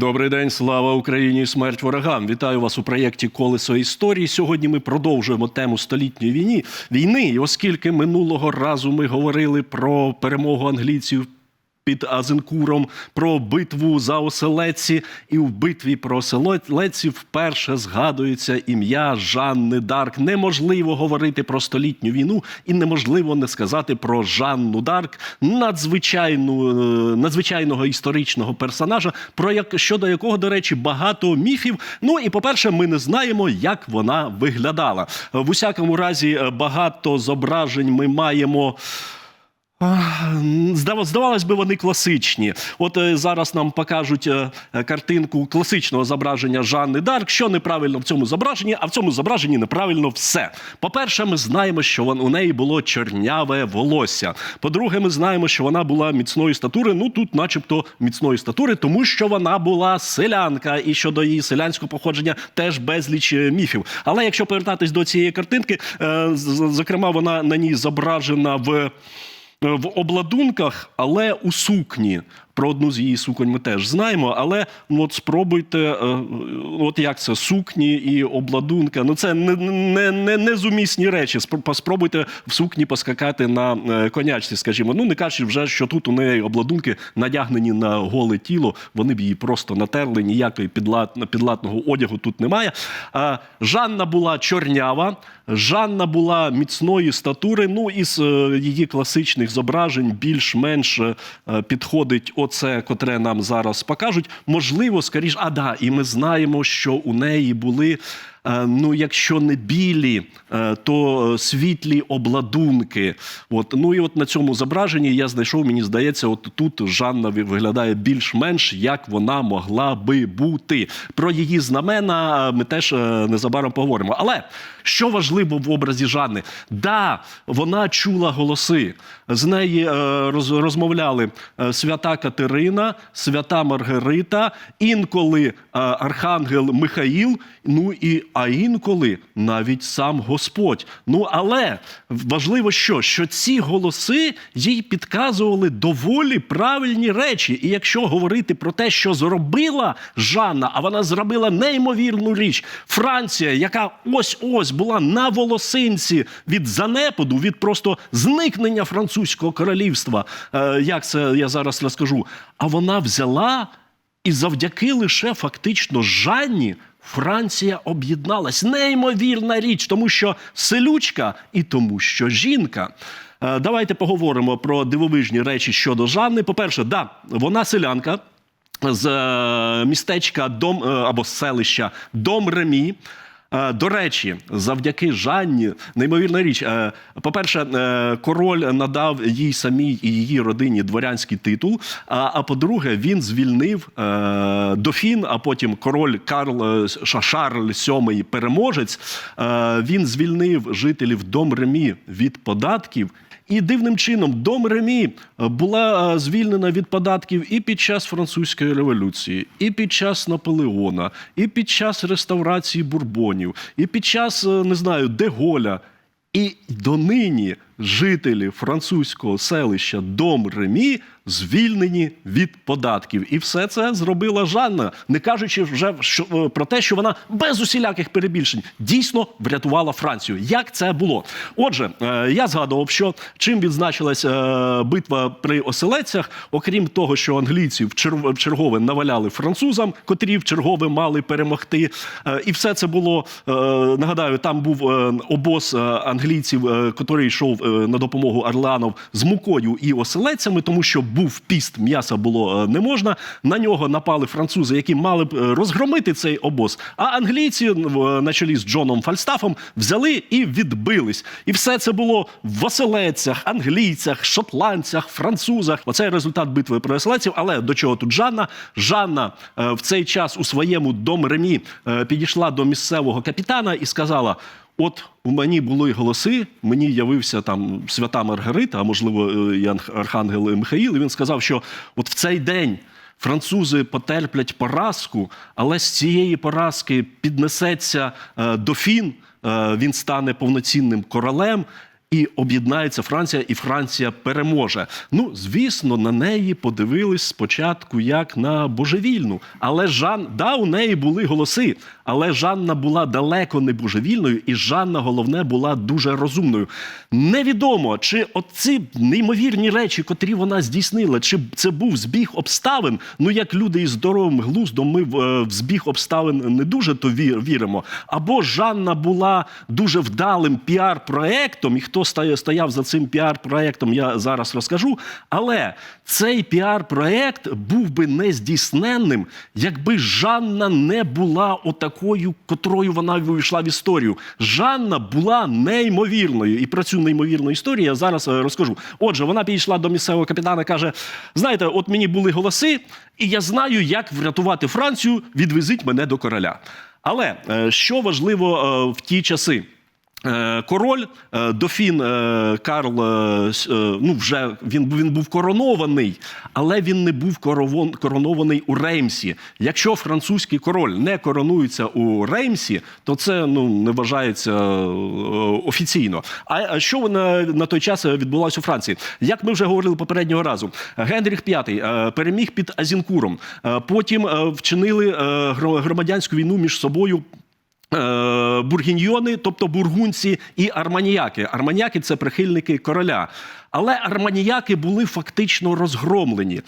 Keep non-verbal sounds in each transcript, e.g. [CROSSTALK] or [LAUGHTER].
Добрий день, слава Україні, смерть ворогам. Вітаю вас у проєкті Колесо історії. Сьогодні ми продовжуємо тему столітньої війни. Війни, і оскільки минулого разу ми говорили про перемогу англійців. Під Азенкуром про битву за оселедці, і в битві про оселедці вперше згадується ім'я Жанни Дарк. Неможливо говорити про столітню війну, і неможливо не сказати про Жанну Дарк, надзвичайну е, надзвичайного історичного персонажа, про як щодо якого, до речі, багато міфів. Ну і по-перше, ми не знаємо, як вона виглядала. В усякому разі, е, багато зображень ми маємо. Здавалось би, вони класичні. От е, зараз нам покажуть е, картинку класичного зображення Жанни Дарк. Що неправильно в цьому зображенні, а в цьому зображенні неправильно все. По-перше, ми знаємо, що у неї було чорняве волосся. По-друге, ми знаємо, що вона була міцної статури. Ну тут, начебто, міцної статури, тому що вона була селянка, і щодо її селянського походження теж безліч е, міфів. Але якщо повертатись до цієї картинки, зокрема, вона на ній зображена в в обладунках, але у сукні. Про одну з її суконь ми теж знаємо, але ну, от спробуйте, е, от як це сукні і обладунка. Ну це не, не, не, незумісні речі. Спробуйте в сукні поскакати на е, конячці, скажімо. Ну не кажучи вже, що тут у неї обладунки надягнені на голе тіло. Вони б її просто натерли. Ніякої підлат, підлатного одягу тут немає. А, Жанна була чорнява. Жанна була міцної статури. Ну із е, її класичних зображень більш-менш підходить оце, котре нам зараз покажуть. Можливо, скоріш, а да, і ми знаємо, що у неї були. Е, Ну, якщо не білі, е, то е, світлі обладунки. От ну і от на цьому зображенні я знайшов, мені здається, от тут Жанна виглядає більш-менш як вона могла би бути. Про її знамена ми теж незабаром поговоримо. Але що важливо в образі Жанни? Да, вона чула голоси. З неї розмовляли свята Катерина, свята Маргарита, інколи архангел Михаїл. Ну і а інколи навіть сам Господь. Ну але важливо, що, що ці голоси їй підказували доволі правильні речі. І якщо говорити про те, що зробила Жанна, а вона зробила неймовірну річ, Франція, яка ось ось була на волосинці від занепаду, від просто зникнення французького королівства. Е, як це я зараз розкажу? А вона взяла і завдяки лише фактично Жанні Франція об'єдналась. Неймовірна річ, тому що селючка і тому, що жінка. Е, Давайте поговоримо про дивовижні речі щодо Жанни. По-перше, да, вона селянка з е, містечка Дом е, або селища Дом Ремі. Е, До речі, завдяки Жанні, неймовірна річ. е, По-перше, е, король надав їй самій і її родині дворянський титул. А, по-друге, він звільнив дофін, а потім король Карл Шарль VII переможець. Він звільнив жителів Дом Ремі від податків. І дивним чином дом Ремі е, була е, звільнена від податків і під час французької революції, і під час Наполеона, і під час реставрації бурбонів, і під час е, не знаю Деголя. І донині жителі французького селища Дом Ремі звільнені від податків. І все це зробила Жанна, не кажучи вже е, про те, що вона без усіляких перебільшень дійсно врятувала Францію. Як це було? Отже, е, я згадував, що чим відзначилась е, битва при оселедцях, окрім того, що англійці в чер- чергове наваляли французам, котрі в чергове мали перемогти. І все це було нагадаю, там був обоз англійців, котрий йшов на допомогу Орлеанов з мукою і оселедцями, тому що був піст, м'яса було е, не можна. На нього напали французи, які мали б е, розгромити цей обоз. А англійці е, на чолі з Джоном Фальстафом взяли і відбились. І все це було в оселедцях, англійцях, шотландцях, французах. Оце результат битви при оселедців. Але до чого тут Жанна? Жанна е, в цей час у своєму дом Ремі е, підійшла до місцевого капітана і сказала: От у мені були голоси, мені явився там свята Маргарита, а можливо, е, і Архангел Михаїл. І він сказав, що от в цей день французи потерплять поразку, але з цієї поразки піднесеться е, дофін, е, він стане повноцінним королем. і об'єднається Франція, і Франція переможе. Ну, звісно, на неї подивились спочатку як на божевільну. Але Жан, да, у неї були голоси, але Жанна була далеко не божевільною, і Жанна, головне, була дуже розумною. Невідомо, чи оці неймовірні речі, котрі вона здійснила, чи це був збіг обставин. Ну, як люди із здоровим глуздом, ми в, е, збіг обставин не дуже то віримо. Або Жанна була дуже вдалим піар-проектом, і хто стояв за цим піар-проектом, я зараз розкажу. Але цей піар-проект був би нездійсненним, якби Жанна не була отакою, котрою вона увійшла в історію. Жанна була неймовірною. І про цю неймовірну історію я зараз е, розкажу. Отже, вона підійшла до місцевого капітана, каже: знаєте, от мені були голоси, і я знаю, як врятувати Францію. Відвезіть мене до короля. Але е, що важливо е, в ті часи? Е, Король е, дофін е, Карл, ну вже він, він був коронований, але він не був коронований у Реймсі. Якщо французький король не коронується у Реймсі, то це ну не вважається офіційно. А що на, на той час відбулося у Франції? Як ми вже говорили попереднього разу, Генріх V переміг під Азінкуром. Потім вчинили громадянську війну між собою. Е, бургіньйони, тобто бургунці і арманіяки. Арманіяки це прихильники короля. Але арманіяки були фактично розгромлені. Е,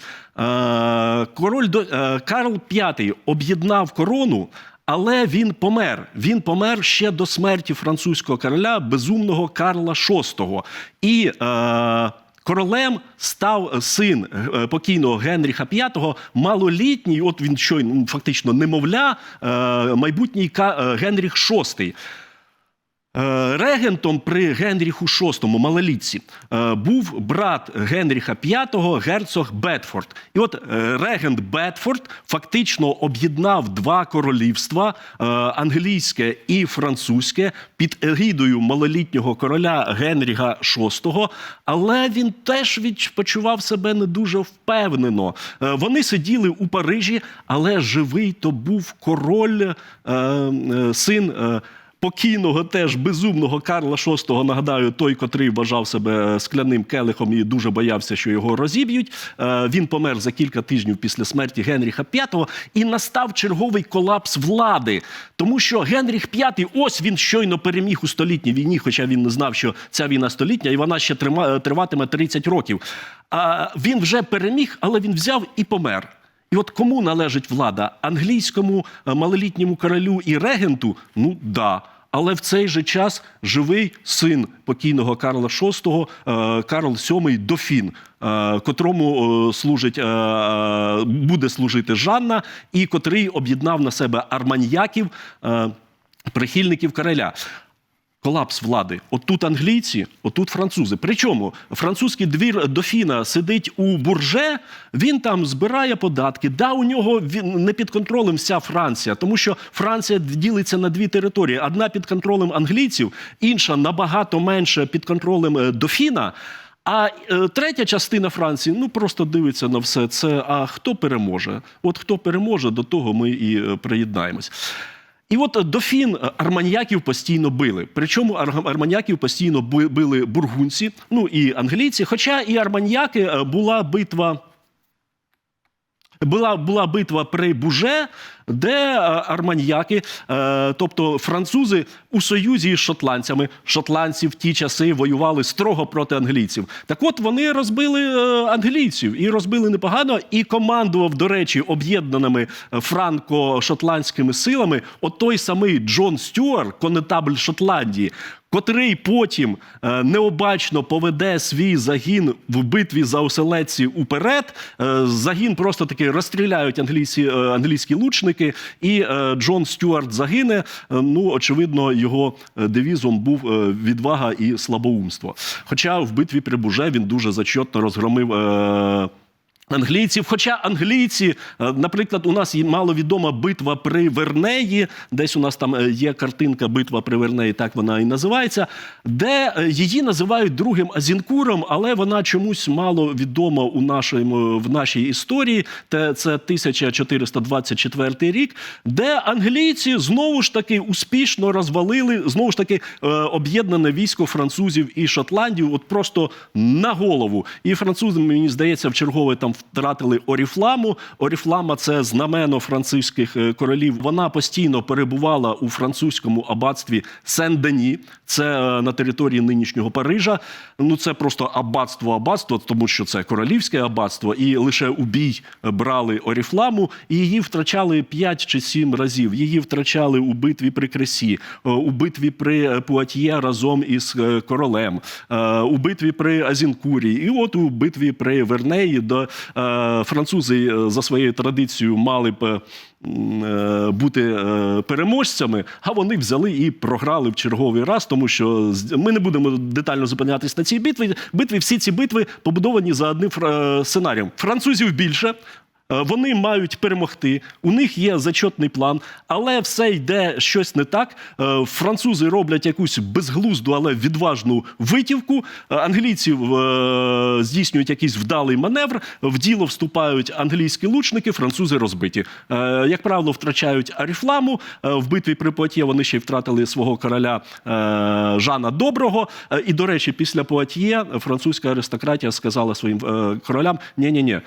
Король е, Карл V об'єднав корону. Але він помер. Він помер ще до смерті французького короля, безумного Карла VI. І Королем став син е, покійного Генріха V, малолітній, от він щойно ну, фактично немовля, е, майбутній е, Генріх VI. Е, Регентом при Генріху VI, малолітці, е, був брат Генріха V, герцог Бетфорд. І от е, регент Бетфорд фактично об'єднав два королівства англійське і французьке під егідою малолітнього короля Генріха VI, але він теж відпочивав себе не дуже впевнено. Вони сиділи у Парижі, але живий то був король, син. Е, покійного теж безумного Карла VI, нагадаю, той, котрий вважав себе скляним келихом і дуже боявся, що його розіб'ють. Е, Він помер за кілька тижнів після смерті Генріха V, і настав черговий колапс влади, тому що Генріх V, ось він щойно переміг у столітній війні, хоча він не знав, що ця війна столітня, і вона ще трима- триватиме 30 років. А він вже переміг, але він взяв і помер. І от кому належить влада? Англійському е, малолітньому королю і регенту? Ну да. Але в цей же час живий син покійного Карла VI, е, Карл VII Дофін, е, котрому е, служить, буде служити Жанна, і котрий об'єднав на себе арманьяків, прихильників короля. Колапс влади. Отут англійці, отут французи. Причому французький двір дофіна сидить у бурже, він там збирає податки. Да, у нього він не під контролем вся Франція, тому що Франція ділиться на дві території: одна під контролем англійців, інша набагато менше під контролем е, дофіна. А е, третя частина Франції ну просто дивиться на все це. А хто переможе? От хто переможе, до того ми і е, приєднаємось. І от е, дофін е, арманьяків постійно били. Причому ар- арманьяків постійно били бургунці, ну і англійці. Хоча і арманьяки е, була битва. Була, була битва при Буже, де е, арманьяки, е, тобто французи у союзі з шотландцями. Шотландці в ті часи воювали строго проти англійців. Так от вони розбили е, англійців і розбили непогано. І командував, до речі, об'єднаними франко-шотландськими силами от той самий Джон Стюарт, конетабль Шотландії, котрий потім необачно поведе свій загін в битві за оселедці уперед. Загін просто таки розстріляють англійські, англійські лучники, і е, Джон Стюарт загине. Е, ну, очевидно, його е, девізом був відвага і слабоумство. Хоча в битві при Буже він дуже зачетно розгромив. Англійців, хоча англійці, е, наприклад, у нас є маловідома битва при Вернеї, десь у нас там е, є картинка Битва при Вернеї, так вона і називається, де е, її називають другим Азінкуром, але вона чомусь мало відома у нашому, в нашій історії. Це 1424 рік, де англійці знову ж таки успішно розвалили знову ж таки об'єднане військо французів і шотландів, от просто на голову. І французи, мені здається, в чергове там втратили Оріфламу. Оріфлама це знамено французьких е, королів. Вона постійно перебувала у французькому аббатстві Сен-Дені. Це е, на території нинішнього Парижа. Ну це просто аббатство аббатство, тому що це королівське аббатство, і лише у бій брали Оріфламу, і її втрачали 5 чи 7 разів. Її втрачали у битві при Кресі, е, у битві при е, Пуатьє разом із е, королем, е, у битві при Азінкурі, і от у битві при Вернеї, е, французи е, за своєю традицією мали б. е, е, Бути е, переможцями, а вони взяли і програли в черговий раз, тому що ми не будемо детально зупинятись на цій битві. Битві всі ці битви побудовані за одним сценарієм. Французів більше, Е, Вони мають перемогти, у них є зачетний план, але все йде щось не так. Е, Французи роблять якусь безглузду, але відважну витівку. Е, Англійці е, здійснюють якийсь вдалий маневр. В діло вступають англійські лучники, французи розбиті. Е, Як правило, втрачають Аріфламу. Е, В битві при Пуатьє вони ще й втратили свого короля е, Жана Доброго. Е, І, до речі, після Пуатьє французька аристократія сказала своїм е, королям: ні ні ні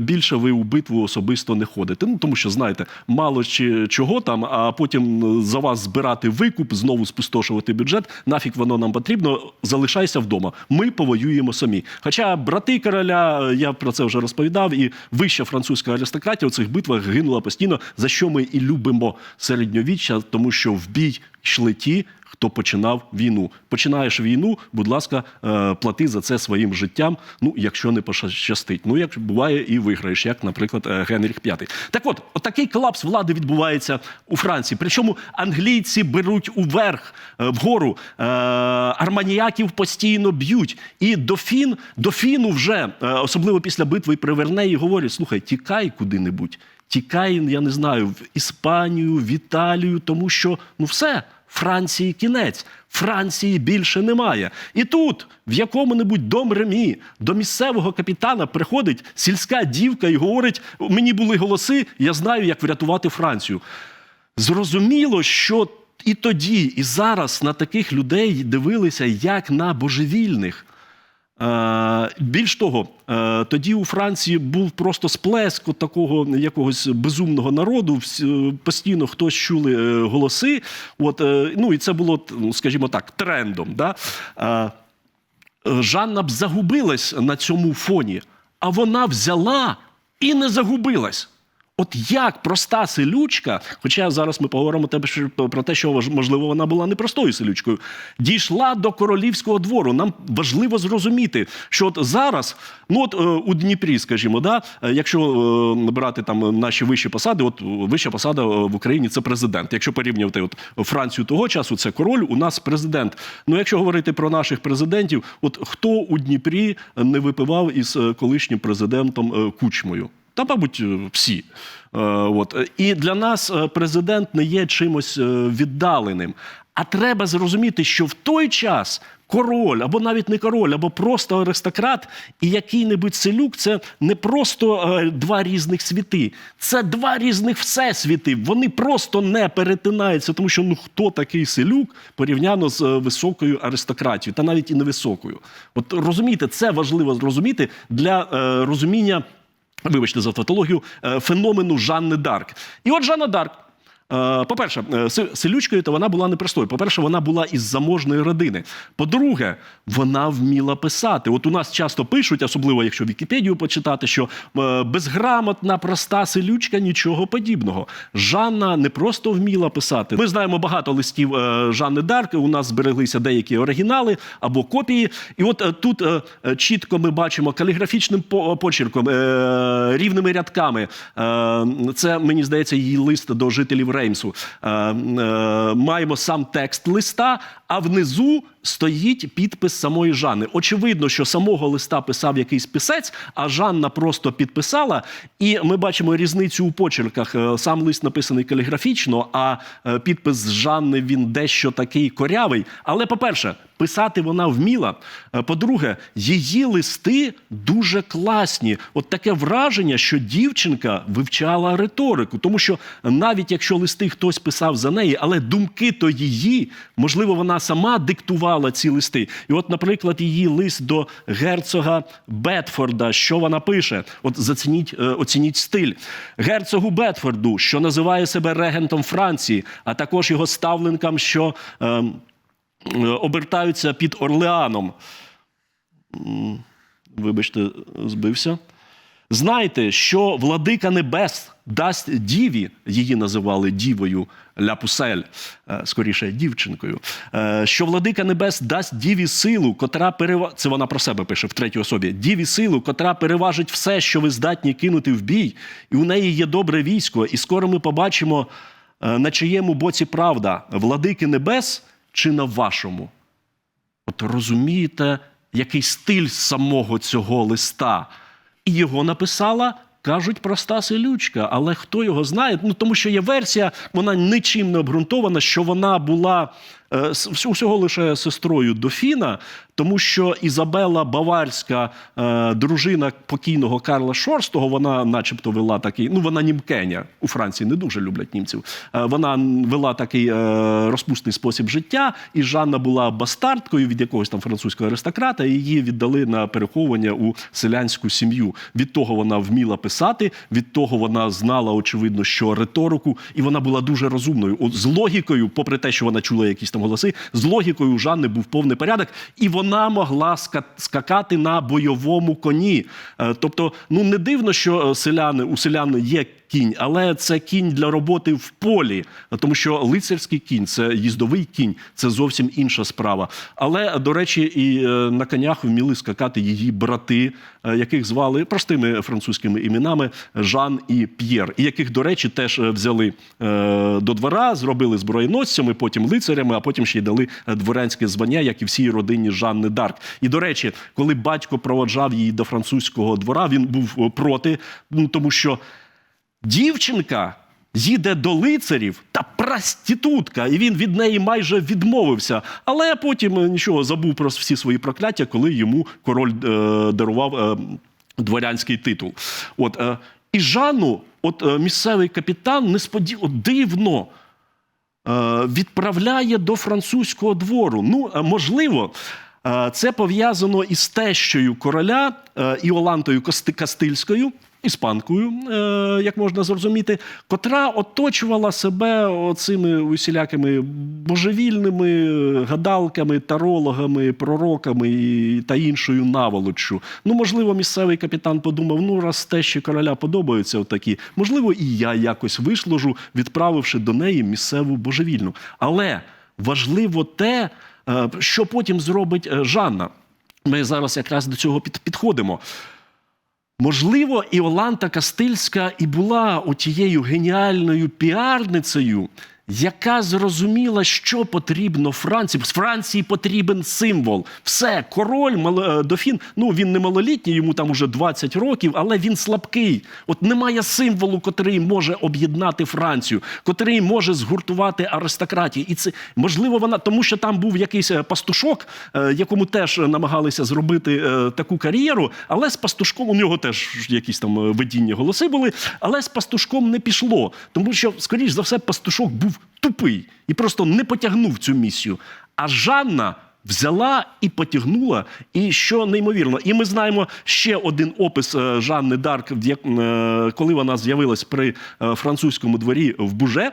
більше ви у битву особисто не ходите. Ну тому що знаєте, мало чи чого там, а потім е, за вас збирати викуп, знову спустошувати бюджет. Нафіг воно нам потрібно. Залишайся вдома. Ми повоюємо самі. Хоча брати короля, е, я про це вже розповідав, і вища французька аристократія у цих битвах гинула постійно, за що ми і любимо середньовіччя, тому що в бій йшли ті. Хто починав війну? Починаєш війну, будь ласка, е, плати за це своїм життям. Ну, якщо не пощастить. Ну, як буває, і виграєш, як, наприклад, е, Генріх V. Так от, отакий колапс влади відбувається у Франції. Причому англійці беруть уверх е, вгору, арманіяків постійно б'ють. І дофін, дофіну вже, особливо після битви при Вернеї, говорять: слухай, тікай куди-небудь. Тікай, я не знаю, в Іспанію, в Італію, тому що ну все. Франції кінець. Франції більше немає. І тут, в якому-небудь домремі, до місцевого капітана приходить сільська дівка і говорить: мені були голоси, я знаю, як врятувати Францію. Зрозуміло, що і тоді, і зараз на таких людей дивилися як на божевільних. Е, Більш того, е, тоді у Франції був просто сплеск от такого якогось безумного народу. Постійно хтось чули е, голоси. От, е, ну, і це було, ну, скажімо так, трендом. Да? Е, Жанна б загубилась на цьому фоні, а вона взяла і не загубилась. От як проста селючка, хоча зараз ми поговоримо про те, що можливо вона була не простою селючкою, дійшла до королівського двору. Нам важливо зрозуміти, що от зараз, ну от е, у Дніпрі, скажімо, да, е, якщо е, брати там наші вищі посади, от вища посада в Україні це президент. Якщо порівнювати от Францію того часу, це король, у нас президент. Ну якщо говорити про наших президентів, от хто у Дніпрі не випивав із колишнім президентом Кучмою? Та, мабуть, е, всі. Е, От. І для нас е, президент не є чимось віддаленим. А треба зрозуміти, що в той час король, або навіть не король, або просто аристократ і який-небудь селюк це не просто два різних світи, це два різних всесвіти. Вони просто не перетинаються, тому що ну хто такий селюк порівняно з високою аристократією, та навіть і невисокою. От розумієте, це важливо зрозуміти для розуміння. Вибачте за тавтологію, е, феномену Жанни Дарк. І от Жанна Дарк. Е, По-перше, е, селючкою то вона була непростою. По-перше, вона була із заможної родини. По-друге, вона вміла писати. От у нас часто пишуть, особливо якщо Вікіпедію почитати, що е, безграмотна, проста селючка нічого подібного. Жанна не просто вміла писати. Ми знаємо багато листів Жанни Дарк. У нас збереглися деякі оригінали або копії. І от тут чітко ми бачимо каліграфічним почерком, рівними рядками. Це, мені здається, її лист до жителів Реймсу. Е, е, Маємо сам текст листа, а внизу стоїть підпис самої Жанни. Очевидно, що самого листа писав якийсь писець, а Жанна просто підписала. І ми бачимо різницю у почерках. Е, Сам лист написаний каліграфічно, а підпис Жанни він дещо такий корявий. Але, по-перше, писати вона вміла. Е, По-друге, її листи дуже класні. От таке враження, що дівчинка вивчала риторику, тому що навіть якщо листи хтось писав за неї, але думки то її, можливо, вона сама диктувала ці листи. І от, наприклад, її лист до герцога Бетфорда, що вона пише? От зацініть, е, оцініть стиль. Герцогу Бетфорду, що називає себе регентом Франції, а також його ставленкам, що. ем, обертаються під Орлеаном. Вибачте, збився. Знайте, що владика небес дасть діві, її називали дівою Ля Пусель, е, скоріше дівчинкою. е, Що владика небес дасть діві силу, котра перева... Це вона про себе пише в третій особі. Діві силу, котра переважить все, що ви здатні кинути в бій, і у неї є добре військо. І скоро ми побачимо, е, на чиєму боці правда, владики небес чи на вашому. От розумієте, який стиль самого цього листа. І його написала, кажуть, проста селючка. Але хто його знає? Ну тому що є версія, вона нічим не обґрунтована, що вона була е, усього лише сестрою Дофіна, тому що Ізабела Баварська, е, дружина покійного Карла VI, вона, начебто, вела такий. Ну, вона німкеня у Франції не дуже люблять німців. Е, вона вела такий е, розпусний спосіб життя, і Жанна була бастардкою від якогось там французького аристократа. і Її віддали на переховування у селянську сім'ю. Від того вона вміла писати, від того вона знала, очевидно, що риторику, і вона була дуже розумною. От з логікою, попри те, що вона чула якісь там голоси, з логікою у Жанни був повний порядок, і вона могла ска- скакати на бойовому коні. Е, Тобто, ну не дивно, що е, селяни у селян є кінь, але це кінь для роботи в полі, тому що лицарський кінь це їздовий кінь, це зовсім інша справа. Але до речі, і е, на конях вміли скакати її брати, е, яких звали простими французькими іменами Жан і П'єр, і яких, до речі, теж е, взяли до двора, зробили зброєносцями, потім лицарями, а потім ще й дали дворянське звання, як і всій родині Жанни Дарк. І до речі, коли батько проводжав її до французького двора, він був проти, ну тому що дівчинка їде до лицарів та проститутка, і він від неї майже відмовився. Але потім е, нічого забув про всі свої прокляття, коли йому король е, дарував е, дворянський титул. От е, і Жанну, от е, місцевий капітан, несподівано дивно. е, Відправляє до французького двору. Ну, е, можливо, це пов'язано із тещою короля Іолантою Кастильською, іспанкою, е, як можна зрозуміти, котра оточувала себе оцими усілякими божевільними гадалками, тарологами, пророками та іншою наволоччю. Ну, можливо, місцевий капітан подумав: ну, раз тещі короля подобаються отакі, можливо, і я якось вишложу, відправивши до неї місцеву божевільну. Але важливо те, е, що потім зробить е, Жанна. Ми зараз якраз до цього підходимо. Можливо, Іоланта Кастильська і була отією геніальною піарницею, яка зрозуміла, що потрібно Франції. З Франції потрібен символ. Все, король мало- е, дофін. Ну він не малолітній, йому там уже 20 років, але він слабкий. От немає символу, котрий може об'єднати Францію, котрий може згуртувати аристократію. І це можливо вона, тому що там був якийсь е, пастушок, е, якому теж намагалися зробити таку кар'єру, але з пастушком у нього теж якісь там видіння голоси були, але з пастушком не пішло, тому що, скоріш за все, пастушок був тупий і просто не потягнув цю місію. А Жанна. Взяла і потягнула, і що неймовірно. І ми знаємо ще один опис е, Жанни Дарк, е, коли вона з'явилась при е, французькому дворі в Буже.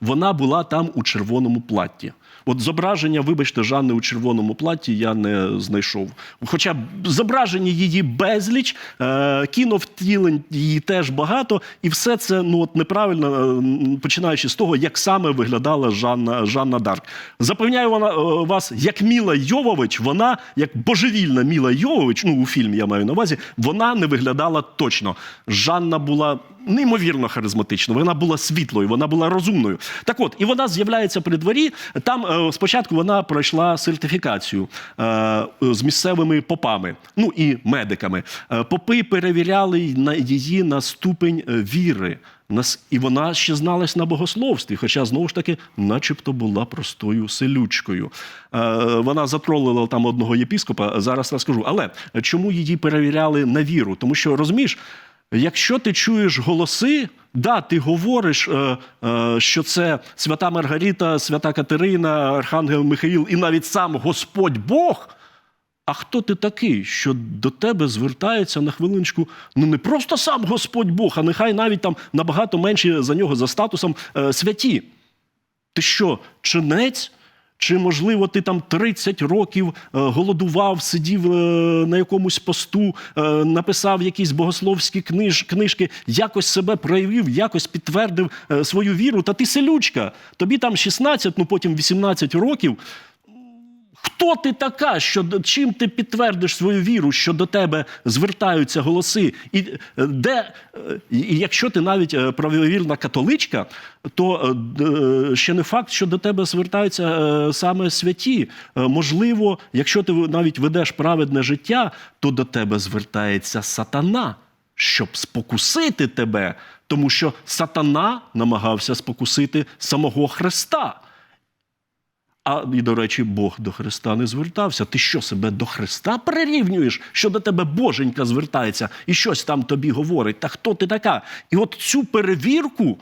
Вона була там у червоному платті. От зображення, вибачте, Жанни у червоному платі я не знайшов. Хоча зображення її безліч, е, кіновтілень її теж багато, і все це ну от неправильно, е, починаючи з того, як саме виглядала Жанна, Жанна Дарк. Запевняю вона, е, вас, як Міла Йовович, вона, як божевільна Міла Йовович, ну у фільмі я маю на увазі, вона не виглядала точно. Жанна була неймовірно харизматичною, вона була світлою, вона була розумною. Так от, і вона з'являється при дворі. Там спочатку вона пройшла сертифікацію е, з місцевими попами, ну і медиками. Е, попи перевіряли її на ступень е, віри. І вона ще зналась на богословстві, хоча знову ж таки, начебто, була простою селючкою. Е, вона затролила там одного єпіскопа. Зараз розкажу. Але чому її перевіряли на віру? Тому що розумієш, якщо ти чуєш голоси, да, ти говориш, е, е, що це свята Маргарита, свята Катерина, Архангел Михаїл і навіть сам Господь Бог. А хто ти такий, що до тебе звертається на хвилиночку? Ну не просто сам Господь Бог, а нехай навіть там набагато менші за нього за статусом е, святі. Ти що, чинець? Чи, можливо, ти там 30 років е, голодував, сидів е, на якомусь посту, е, написав якісь богословські книж, книжки, якось себе проявив, якось підтвердив свою віру. Та ти селючка. Тобі там 16, ну потім 18 років. Хто ти така? Що чим ти підтвердиш свою віру, що до тебе звертаються голоси? І е, де е, і якщо ти навіть е, правовірна католичка, то ще не факт, що до тебе звертаються саме святі. Можливо, якщо ти навіть ведеш праведне життя, то до тебе звертається сатана, щоб спокусити тебе, тому що сатана намагався спокусити самого Христа. А і, до речі, Бог до Христа не звертався. Ти що себе до Христа прирівнюєш, що до тебе Боженька звертається і щось там тобі говорить. Та хто ти така? І от цю перевірку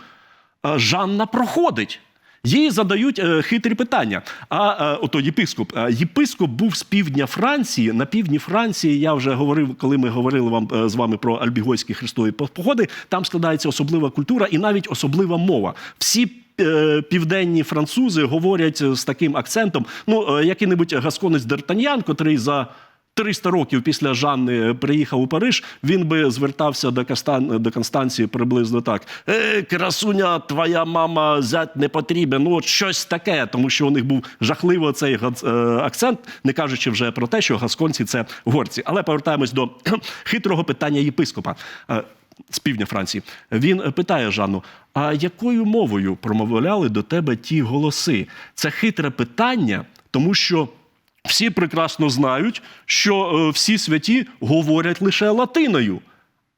е, Жанна проходить. Їй задають е, хитрі питання. А е, ото єпископ. Єпископ був з півдня Франції. На півдні Франції я вже говорив, коли ми говорили вам з вами про альбігойські хрестові походи. Там складається особлива культура і навіть особлива мова. Всі південні французи говорять з таким акцентом. Ну, е, який-небудь гасконець Д'Артаньян, котрий за 300 років після Жанни приїхав у Париж, він би звертався до, Кастан, до Констанції приблизно так: е, красуня, твоя мама зять не потрібен. Ну, от щось таке, тому що у них був жахливо цей е, акцент, не кажучи вже про те, що гасконці це горці. Але повертаємось до [CLEARS THROAT] хитрого питання єпископа. З півдня Франції. Він питає Жанну: а якою мовою промовляли до тебе ті голоси? Це хитре питання, тому що всі прекрасно знають, що е, всі святі говорять лише латиною.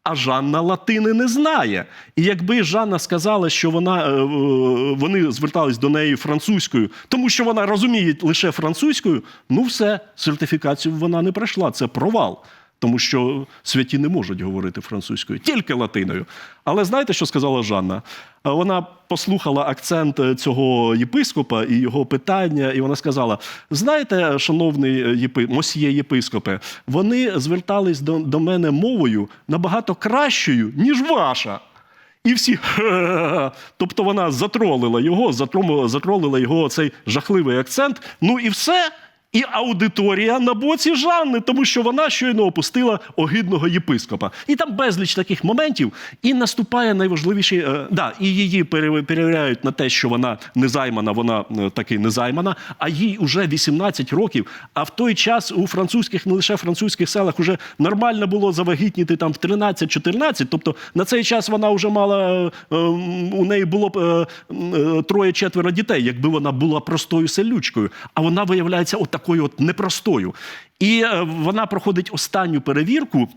А Жанна латини не знає. І якби Жанна сказала, що вона, е, е, вони звертались до неї французькою, тому що вона розуміє лише французькою, ну все, сертифікацію вона не пройшла. Це провал. Тому що святі не можуть говорити французькою, тільки латиною. Але знаєте, що сказала Жанна? Вона послухала акцент е, цього єпископа і його питання, і вона сказала: знаєте, шановний е, єпи... мосьє єпископе, вони звертались до, до мене мовою набагато кращою, ніж ваша. І всі тобто вона затролила його, затролила його цей жахливий акцент. Ну і все. І аудиторія на боці Жанни, тому що вона щойно опустила огидного єпископа. І там безліч таких моментів. І наступає найважливіший. Е, да, і її пере- перевіряють на те, що вона незаймана, вона е, таки незаймана, а їй уже 18 років. А в той час у французьких, не лише французьких селах, уже нормально було завагітніти там в 13-14. Тобто на цей час вона вже мала е, м, у неї було б е, е, троє-четверо дітей, якби вона була простою селючкою. А вона виявляється от такою от непростою. І е, вона проходить останню перевірку.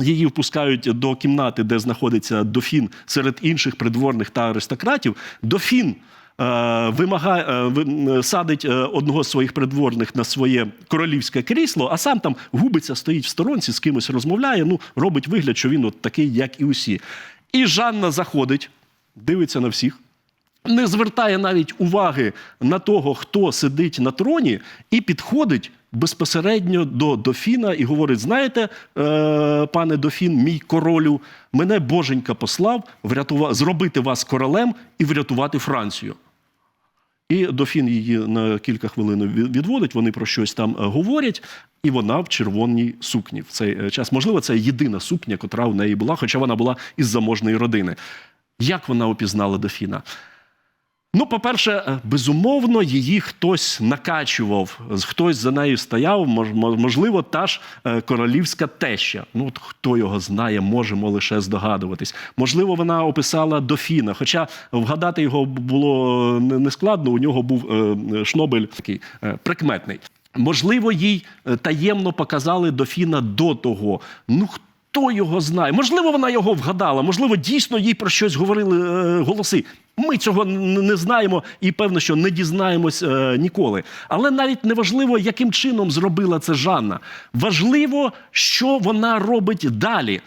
Її впускають до кімнати, де знаходиться дофін серед інших придворних та аристократів. Дофін е, вимагає, е, садить одного з своїх придворних на своє королівське крісло, а сам там губиться, стоїть в сторонці, з кимось розмовляє. Ну, робить вигляд, що він от такий, як і усі. І Жанна заходить, дивиться на всіх не звертає навіть уваги на того, хто сидить на троні, і підходить безпосередньо до Дофіна і говорить: знаєте, е, пане Дофін, мій королю, мене боженька послав врятува... зробити вас королем і врятувати Францію. І Дофін її на кілька хвилин відводить, вони про щось там е, говорять, і вона в червоній сукні в цей е, час. Можливо, це єдина сукня, котра у неї була, хоча вона була із заможної родини. Як вона опізнала Дофіна? Ну, по-перше, е, безумовно, її хтось накачував, хтось за нею стояв, мо- можливо, та ж е, королівська теща. Ну, хто його знає, можемо лише здогадуватись. Можливо, вона описала дофіна, хоча вгадати його було не- нескладно, у нього був е, шнобель такий е, прикметний. Можливо, їй е, таємно показали дофіна до того. Ну, Хто його знає? Можливо, вона його вгадала, можливо, дійсно їй про щось говорили е, голоси. Ми цього не знаємо і певно, що не дізнаємось е, ніколи. Але навіть не важливо, яким чином зробила це Жанна. Важливо, що вона робить далі.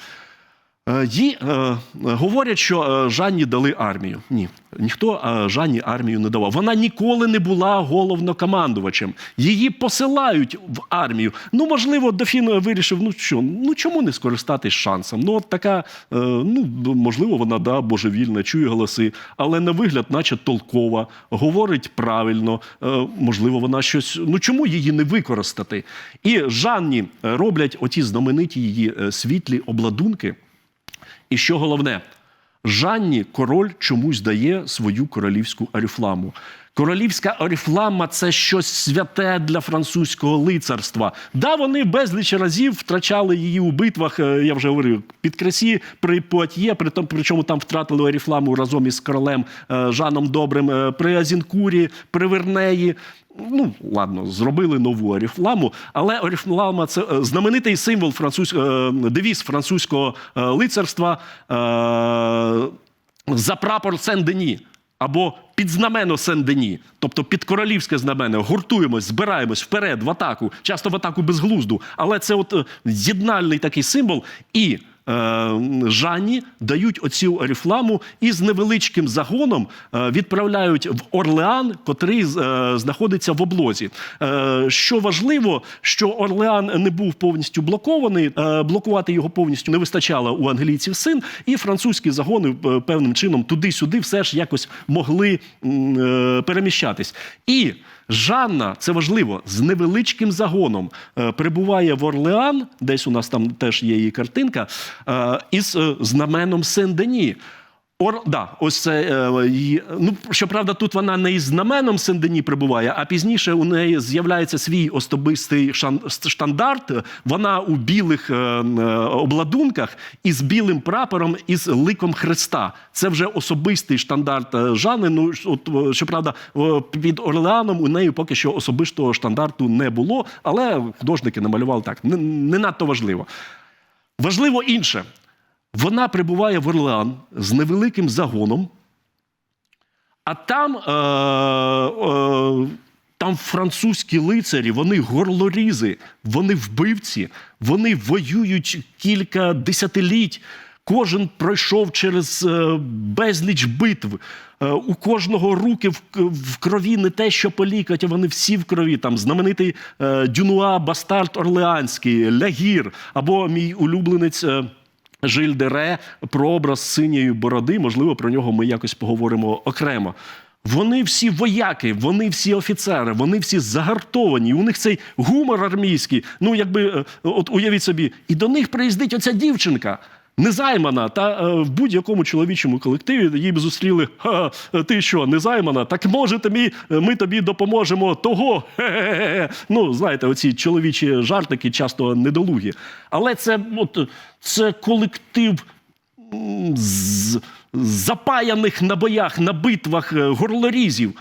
Е, Їй е, говорять, що е, Жанні дали армію. Ні, ніхто е, Жанні армію не давав. Вона ніколи не була головнокомандувачем. Її посилають в армію. Ну, можливо, Дофін вирішив: ну що, ну чому не скористатись шансом? Ну, от така, е, ну можливо, вона да, божевільна, чує голоси, але на вигляд, наче толкова, говорить правильно. Е, можливо, вона щось. Ну чому її не використати? І Жанні роблять оті знамениті її світлі обладунки. І що головне, Жанні король чомусь дає свою королівську оріфламу. Королівська оріфлама це щось святе для французького лицарства. Да, вони безліч разів втрачали її у битвах. е, Я вже говорив, під Кресі, при Пуатьє, при тому, причому там втратили оріфламу разом із королем е, Жаном Добрим, е, при Азінкурі, при Вернеї. Ну, ладно, зробили нову оріфламу, але оріфлама це знаменитий символ французького девіз французького лицарства за прапор Сен-Дені або під знамено Сен-Дені, тобто під королівське знамено, гуртуємось, збираємось вперед в атаку, часто в атаку безглузду. Але це от єднальний такий символ. І е, Жанні дають оцю оріфламу і з невеличким загоном е, відправляють в Орлеан, котрий е, знаходиться в облозі. Е, що важливо, що Орлеан не був повністю блокований, е, блокувати його повністю не вистачало у англійців син, і французькі загони е, певним чином туди-сюди все ж якось могли е, переміщатись. І Жанна, це важливо, з невеличким загоном е, прибуває в Орлеан, десь у нас там теж є її картинка, е, із е, знаменом Сен-Дені. Ор, да, ось це е. Ну щоправда, тут вона не із знаменом Сен-Дені прибуває, а пізніше у неї з'являється свій особистий шан, штандарт. Вона у білих е, е, обладунках із білим прапором із ликом Христа. Це вже особистий штандарт е, Жани. Ну от е, щоправда, під Орлеаном у неї поки що особистого штандарту не було, але художники намалювали так. Не, не надто важливо. Важливо інше. Вона прибуває в Орлеан з невеликим загоном, а там, е, е, там французькі лицарі, вони горлорізи, вони вбивці, вони воюють кілька десятиліть. Кожен пройшов через е, безліч битв. Е, у кожного руки в, крові не те, що по лікоть, а вони всі в крові. Там знаменитий е, Дюнуа Бастард Орлеанський, Лягір або мій улюбленець. Е, Жиль Дере про синьої бороди. Можливо, про нього ми якось поговоримо окремо. Вони всі вояки, вони всі офіцери, вони всі загартовані. У них цей гумор армійський. Ну, якби е, от уявіть собі, і до них приїздить оця дівчинка. Незаймана, та е, в будь-якому чоловічому колективі її б зустріли. Ха, ти що, незаймана? Так може тобі, ми тобі допоможемо того. Хе-хе-хе. Ну, знаєте, оці чоловічі жартики часто недолугі. Але це, от, це колектив з, запаяних на боях, на битвах е, горлорізів.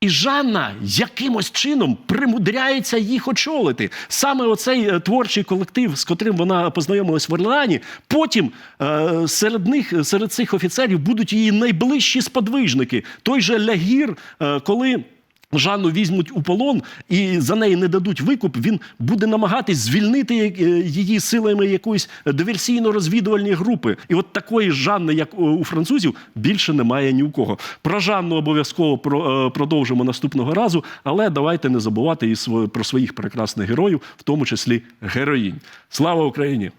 І Жанна якимось чином примудряється їх очолити. Саме оцей е, творчий колектив, з котрим вона познайомилась в Орлеані, потім е, серед них, серед цих офіцерів, будуть її найближчі сподвижники. Той же Лягір, е, коли. Жанну візьмуть у полон і за неї не дадуть викуп. Він буде намагатись звільнити е, її силами якоїсь диверсійно-розвідувальної групи. І от такої Жанни, як у французів, більше немає ні у кого. Про Жанну обов'язково е, продовжимо наступного разу, але давайте не забувати і про своїх прекрасних героїв, в тому числі героїнь. Слава Україні!